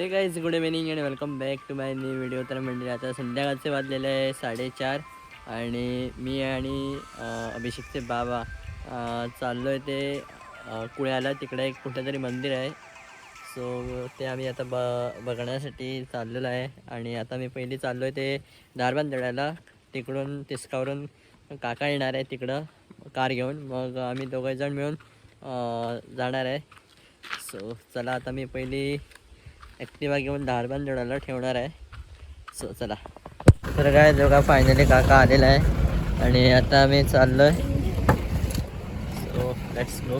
Hey guys good evening and welcome back to my new video तर म्हणजे आता संध्याकाळचे वाजलेले आहे साडेचार आणि मी आणि अभिषेकचे बाबा चाललो आहे ते कुळ्याला. तिकडे एक कुठेतरी मंदिर आहे. सो ते आम्ही आता ब बघण्यासाठी चाललेलो आहे. आणि आता मी पहिली चाललो आहे ते दारबांदड्याला तिकडून तिसकावरून काका येणार आहे तिकडं कार घेऊन. मग आम्ही दोघंजण मिळून जाणार आहे. सो चला आता मी पहिली ॲक्टिवा घेऊन धारबांदोडाला ठेवणार आहे. सो चला. तर काय दोघा फायनली काका आलेला आहे. आणि आता आम्ही चाललो आहे सो लेट्स गो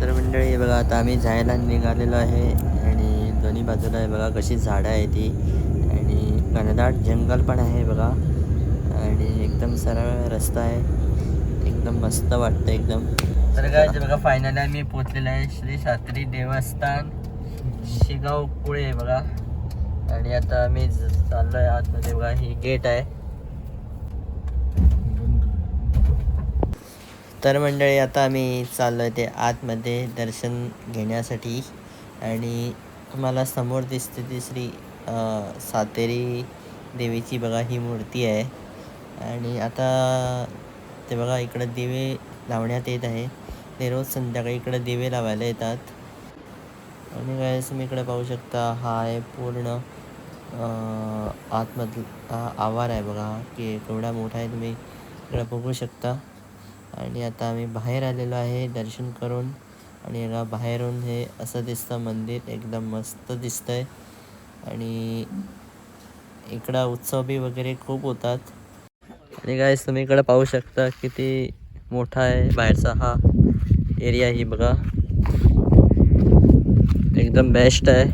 तर मंडळी बघा आता आम्ही जायला निघालेलो आहे. आणि दोन्ही बाजूला आहे बघा कशी झाडं आहे ती आणि घनदाट जंगल पण आहे बघा. आणि एकदम सरळ रस्ता आहे. एकदम मस्त वाटतं एकदम. तर काय ते बघा फायनली आम्ही पोचलेलो आहे श्री शास्त्री देवस्थान शिगाव कुळे आहे बघा. आणि आता आम्ही चाललोय आतमध्ये बघा ही गेट आहे. तर मंडळी आता आम्ही चाललो आहे ते आतमध्ये दर्शन घेण्यासाठी. आणि तुम्हाला समोर दिसते ती श्री सातेरी देवीची बघा ही मूर्ती आहे. आणि आता ते बघा इकडं दिवे लावण्यात येत आहे. ते रोज संध्याकाळी इकडं दिवे लावायला येतात. आणि काय तुम्ही इकडे पाहू शकता हा आहे पूर्ण आतमधला आवार आहे बघा की केवढा मोठा आहे तुम्ही इकडे बघू शकता. आणि आता आम्ही बाहेर आलेलो आहे दर्शन करून. आणि याला बाहेरून हे असं दिसतं मंदिर एकदम मस्त दिसतंय. आणि इकडं उत्सव बी वगैरे खूप होतात. आणि गायस तुम्ही इकडे पाहू शकता किती मोठा आहे बाहेरचा हा एरिया ही बघा. एकदम बेस्ट आहे.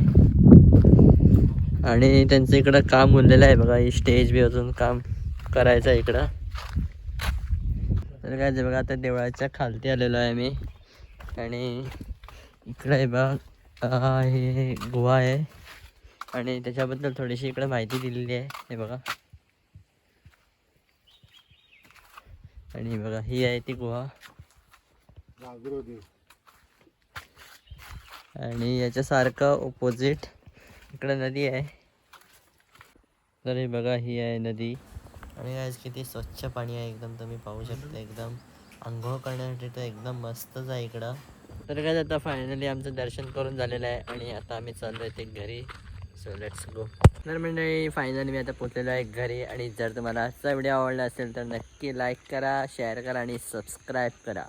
आणि त्यांचं इकडं काम उरलेलं आहे बघा ही स्टेज बी अजून काम करायचं आहे इकडं. तर काय ते बघा आता देवळाच्या खालती आलेलो आहे मी आणि इकडं आहे बघा हे गुहा आहे. आणि त्याच्याबद्दल थोडीशी इकडं माहिती दिलेली आहे. हे बघा. आणि बघा ही आहे ती गुहा. आणि याच्यासारखं ओपोजिट इकडं नदी आहे. तर हे बघा ही आहे नदी. आणि आज किती स्वच्छ पाणी आहे एकदम तुम्ही पाहू शकता एकदम. आंघोळ करण्यासाठी तर एकदम मस्तच आहे इकडं. तर काय आता फायनली आमचं दर्शन करून झालेलं आहे आणि आता आम्ही चाललो आहे ते घरी. सो लेट्स गो तर मंडळी फायनली मी आता पोचलेलो आहे घरी. आणि जर तुम्हाला आजचा व्हिडिओ आवडला असेल तर नक्की लाईक करा शेअर करा आणि सबस्क्राईब करा.